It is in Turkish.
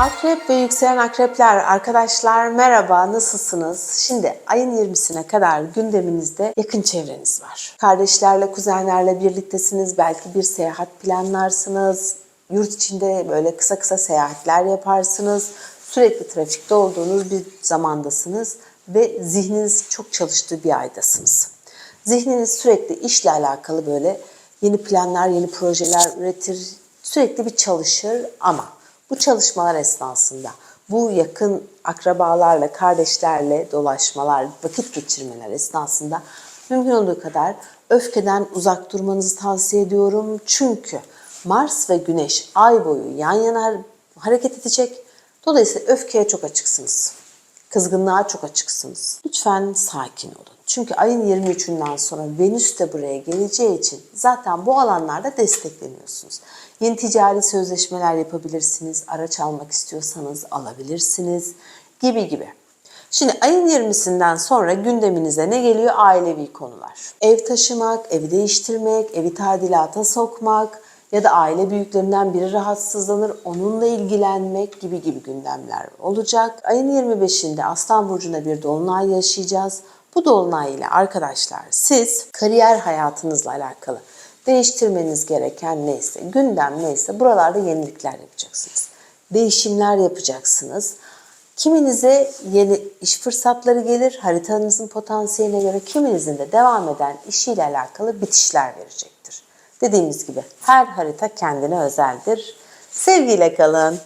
Akrep ve yükselen akrepler arkadaşlar merhaba nasılsınız? Şimdi ayın 20'sine kadar gündeminizde yakın çevreniz var. Kardeşlerle, kuzenlerle birliktesiniz. Belki bir seyahat planlarsınız. Yurt içinde böyle kısa kısa seyahatler yaparsınız. Sürekli trafikte olduğunuz bir zamandasınız ve zihniniz çok çalıştığı bir aydasınız. Zihniniz sürekli işle alakalı böyle yeni planlar, yeni projeler üretir, sürekli bir çalışır ama bu çalışmalar esnasında bu yakın akrabalarla, kardeşlerle dolaşmalar, vakit geçirmeler esnasında mümkün olduğu kadar öfkeden uzak durmanızı tavsiye ediyorum. Çünkü Mars ve Güneş ay boyu yan yana hareket edecek. Dolayısıyla öfkeye çok açıksınız. Kızgınlığa çok açıksınız. Lütfen sakin olun. Çünkü ayın 23'ünden sonra Venüs de buraya geleceği için zaten bu alanlarda destekleniyorsunuz. Yeni ticari sözleşmeler yapabilirsiniz, araç almak istiyorsanız alabilirsiniz gibi gibi. Şimdi ayın 20'sinden sonra gündeminize ne geliyor? Ailevi konular. Ev taşımak, evi değiştirmek, evi tadilata sokmak ya da aile büyüklerinden biri rahatsızlanır, onunla ilgilenmek gibi gibi gündemler olacak. Ayın 25'inde Aslan Burcu'nda bir dolunay yaşayacağız. Bu dolunay arkadaşlar siz kariyer hayatınızla alakalı değiştirmeniz gereken neyse, gündem neyse buralarda yenilikler yapacaksınız. Değişimler yapacaksınız. Kiminize yeni iş fırsatları gelir, haritanızın potansiyeline göre kiminizin de devam eden işiyle alakalı bitişler verecektir. Dediğimiz gibi her harita kendine özeldir. Sevgiyle kalın.